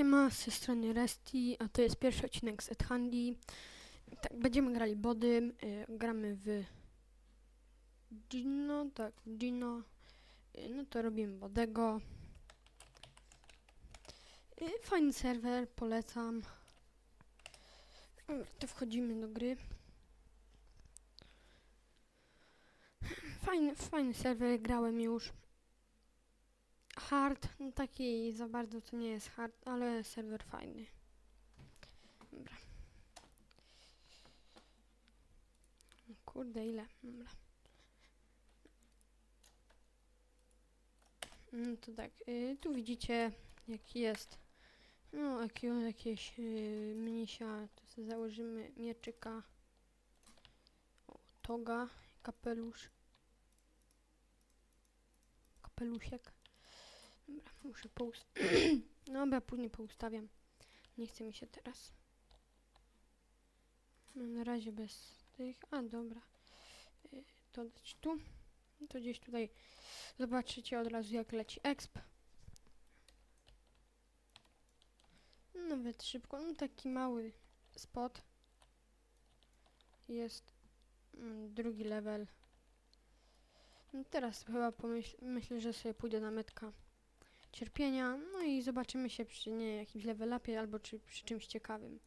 Siema, z tej strony Resti, a to jest pierwszy odcinek z Edhandy. Tak, będziemy grali body, y, gramy w Gino, tak, Gino. Y, no to robimy bodego. Y, fajny serwer, polecam. Dobra, to wchodzimy do gry. Fajny, fajny serwer, grałem już. Hard, no taki za bardzo to nie jest hard, ale serwer fajny. Dobra. Kurde, ile? Dobra. No to tak, y, tu widzicie jaki jest. No, jaki, jakieś y, mnisia, to sobie założymy mieczyka. O, toga, kapelusz. Kapelusiek. Muszę poust... Dobra, później poustawiam. Nie chce mi się teraz. No, na razie bez tych... A, dobra. Y, To dać tu. No To gdzieś tutaj zobaczycie od razu jak leci exp. Nawet szybko. No taki mały spot. Jest mm, drugi level. No teraz chyba pomyśl, myślę, że sobie pójdę na metka cierpienia. No i zobaczymy się przy nie jakimś level upie albo czy, przy czymś ciekawym.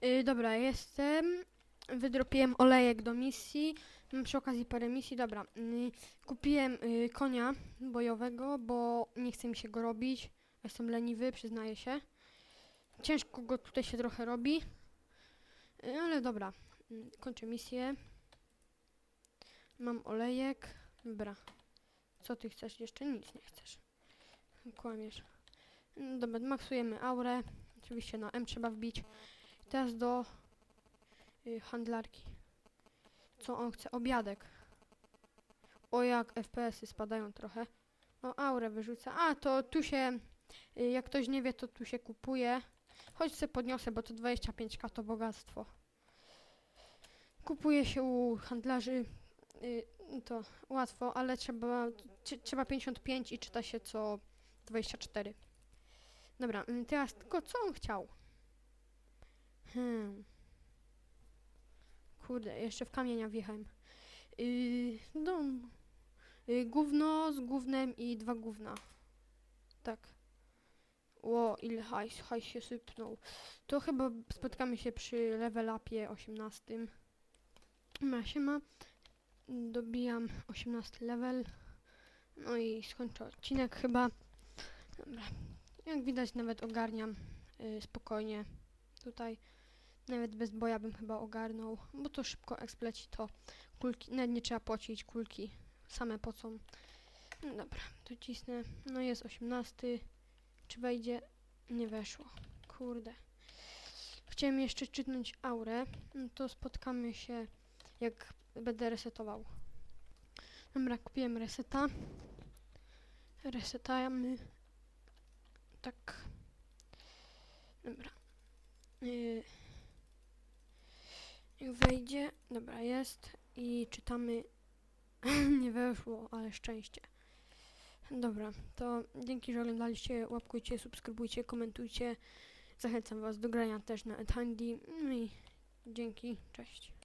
Yy, dobra, jestem. Wydropiłem olejek do misji. Mam przy okazji parę misji. Dobra, yy, kupiłem yy, konia bojowego, bo nie chce mi się go robić. Jestem leniwy, przyznaję się. Ciężko go tutaj się trochę robi. Yy, ale dobra, yy, kończę misję. Mam olejek. Dobra. Co ty chcesz? Jeszcze nic nie chcesz. Kłamiesz. No Dobra, maksujemy aurę. Oczywiście na M trzeba wbić. Teraz do y, handlarki. Co on chce? Obiadek. O jak FPS-y spadają trochę. O, aurę wyrzuca. A, to tu się, y, jak ktoś nie wie, to tu się kupuje. Chodź se podniosę, bo to 25k to bogactwo. Kupuje się u handlarzy. Y, to łatwo, ale trzeba, trze- trzeba 55 i czyta się co 24. Dobra, mm, teraz tylko co on chciał? Hmm. Kurde, jeszcze w kamienia wjechałem. Yy, no. Yy, gówno z gównem i dwa gówna. Tak. Ło, ile hajs, hajs się sypnął. To chyba spotkamy się przy level upie 18. Ma się ma. Dobijam 18 level. No i skończę odcinek chyba. Dobra. Jak widać nawet ogarniam y, spokojnie. Tutaj nawet bez boja bym chyba ogarnął, bo to szybko ekspleci to kulki, nawet nie trzeba płacić kulki, same pocą. No dobra, to cisnę. No jest 18. Czy wejdzie? Nie weszło. Kurde. Chciałem jeszcze czytnąć aurę, no to spotkamy się jak będę resetował. Dobra, kupiłem reseta. Resetamy. Tak. Dobra. Yy. Wejdzie. Dobra, jest. I czytamy. Nie weszło, ale szczęście. Dobra, to dzięki, że oglądaliście. Łapkujcie, subskrybujcie, komentujcie. Zachęcam Was do grania też na Edhandy. No i dzięki, cześć.